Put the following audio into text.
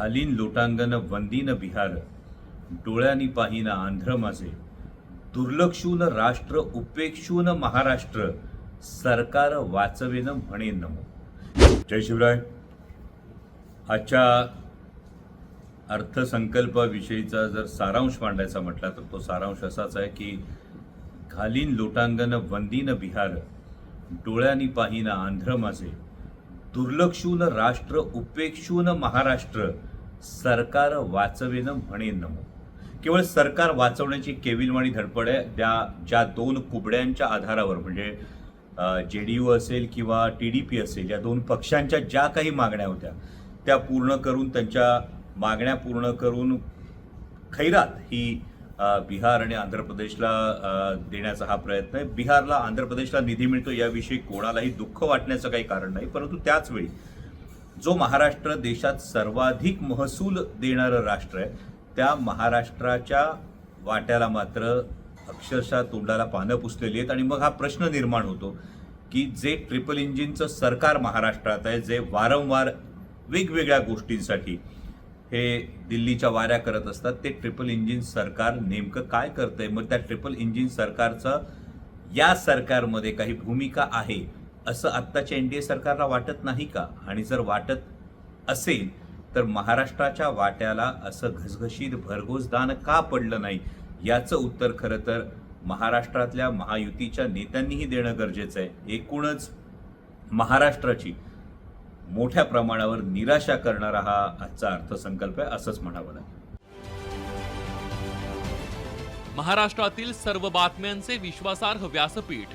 घालीन लोटांगण वंदीन बिहार डोळ्यानी पाहिना आंध्र माझे. दुर्लक्षून राष्ट्र उपेक्षून महाराष्ट्र सरकार वाचवेन म्हणे नमो. जय शिवराय. आजच्या अर्थसंकल्पाविषयीचा जर सारांश मांडायचा म्हटला तर तो सारांश असाच आहे की घालीन लोटांगण वंदीन बिहार डोळ्यानी पाहिना आंध्र माझे. दुर्लक्षून राष्ट्र उपेक्षून महाराष्ट्र सरकार वाचवेनं म्हणे नमो. केवळ सरकार वाचवण्याची केविलवाणी धडपड आहे. त्या ज्या दोन कुबड्यांच्या आधारावर म्हणजे जे डी यू असेल किंवा टी डी पी असेल या दोन पक्षांच्या ज्या काही मागण्या होत्या त्या पूर्ण करून त्यांच्या मागण्या पूर्ण करून खैरात ही बिहार आणि आंध्र प्रदेशला देण्याचा हा प्रयत्न आहे. बिहारला आंध्र प्रदेशला निधी मिळतो याविषयी कोणालाही दुःख वाटण्याचं काही कारण नाही परंतु त्याचवेळी जो महाराष्ट्र देशात सर्वाधिक महसूल देणारं राष्ट्र आहे त्या महाराष्ट्राच्या वाट्याला मात्र अक्षरशः तोंडाला पानं पुसलेली आहेत. आणि मग हा प्रश्न निर्माण होतो की जे ट्रिपल इंजिनचं सरकार महाराष्ट्रात आहे जे वारंवार वेगवेगळ्या गोष्टींसाठी हे दिल्लीच्या वाऱ्या करत असतात ते ट्रिपल इंजिन सरकार नेमकं काय करतंय? मग त्या ट्रिपल इंजिन सरकारचं या सरकारमध्ये काही भूमिका आहे असं आत्ताच्या एन डी ए सरकारला वाटत नाही का? आणि जर वाटत असेल तर महाराष्ट्राच्या वाट्याला असं घसघशीत भरघोस दान का पडलं नाही? याचं उत्तर खरं तर महाराष्ट्रातल्या महायुतीच्या नेत्यांनीही देणं गरजेचं आहे. एकूणच महाराष्ट्राची मोठ्या प्रमाणावर निराशा करणारा हा आजचा अर्थसंकल्प आहे असंच म्हणावं लागेल. महाराष्ट्रातील सर्व बातम्यांचे विश्वासार्ह व्यासपीठ